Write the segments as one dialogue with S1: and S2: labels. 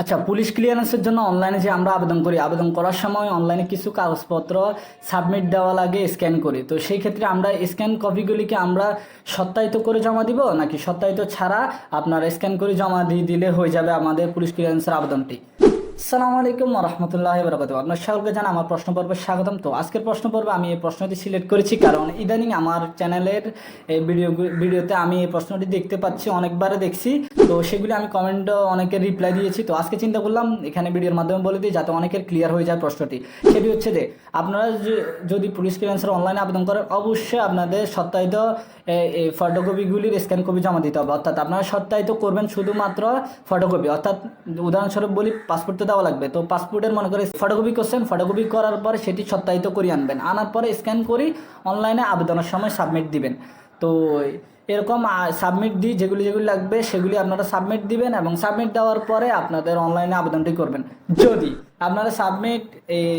S1: আচ্ছা পুলিশ ক্লিয়ারেন্সের জন্য অনলাইনে যে আমরা আবেদন করি, আবেদন করার সময় অনলাইনে কিছু কাগজপত্র সাবমিট দেওয়া লাগে স্ক্যান করি। তো সেই ক্ষেত্রে আমরা স্ক্যান কপিগুলিকে আমরা সত্যায়িত করে জমা দিব, নাকি সত্যায়িত ছাড়া আপনার স্ক্যান করে জমা দিয়ে দিলে হয়ে যাবে আমাদের পুলিশ ক্লিয়ারেন্সের আবেদনটি? আসসালামু আলাইকুম রহমতুল্লাহ বরকাত আপনার সকলকে জানা আমার প্রশ্ন পর্বে স্বাগতম। তো আজকের প্রশ্ন পর্বে আমি এই প্রশ্নটি সিলেক্ট করেছি কারণ ইদানিং আমার চ্যানেলের এই ভিডিও ভিডিওতে আমি এই প্রশ্নটি দেখতে পাচ্ছি অনেকবারে দেখছি। তো সেগুলি আমি কমেন্ট অনেকের রিপ্লাই দিয়েছি। তো আজকে চিন্তা করলাম, এখানে ভিডিওর মাধ্যমে বলে দিই যাতে অনেকের ক্লিয়ার হয়ে যায় প্রশ্নটি। সেটি হচ্ছে যে, আপনারা যদি পুলিশ ক্লিয়ারেন্সের অনলাইনে আবেদন করেন, অবশ্যই আপনাদের সত্যায়িত ফটোকপিগুলির স্ক্যান কপি জমা দিতে হবে। অর্থাৎ আপনারা সত্যায়িত করবেন শুধুমাত্র ফটোকপি অর্থাৎ উদাহরণস্বরূপ বলি পাসপোর্ট দেওয়া লাগবে। তো পাসপোর্টের মনে করে ফটোকপি করছেন, ফটোকপি করার পরে সেটি সত্যায়িত করে আনবেন। আনার পরে স্ক্যান করি অনলাইনে আবেদনের সময় সাবমিট দিবেন। তো এরকম সাবমিট দিই যেগুলি যেগুলি লাগবে সেগুলি আপনারা সাবমিট দিবেন এবং সাবমিট দেওয়ার পরে আপনাদের অনলাইনে আবেদনটি করবেন। যদি আপনারা সাবমিট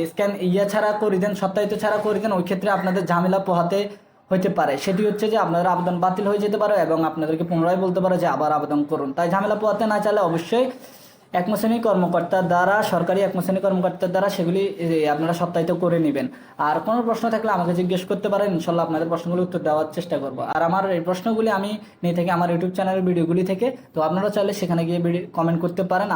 S1: স্ক্যান ইয়া ছাড়া করে দেন, সত্যায়িত ছাড়া করে দেন, ওই ক্ষেত্রে আপনাদের ঝামেলা পোহাতে হইতে পারে। সেটি হচ্ছে যে আপনাদের আবেদন বাতিল হয়ে যেতে পারে এবং আপনাদেরকে পুনরায় বলতে পারে যে আবার আবেদন করুন। তাই ঝামেলা পোহাতে না চাইলে অবশ্যই একম শ্রেণি কর্মকর্তার দ্বারা, সরকারি একম শ্রেণি কর্মকর্তার দ্বারা সেগুলি আপনারা সত্যায়িত করে নেবেন। আর কোনো প্রশ্ন থাকলে আমাকে জিজ্ঞেস করতে পারেন, ইনশাল্লাহ আপনাদের প্রশ্নগুলো উত্তর দেওয়ার চেষ্টা করব। আর আমার এই প্রশ্নগুলি আমি নিয়ে থাকি আমার ইউটিউব চ্যানেলের ভিডিওগুলি থেকে, তো আপনারা চাইলে সেখানে গিয়ে কমেন্ট করতে পারেন।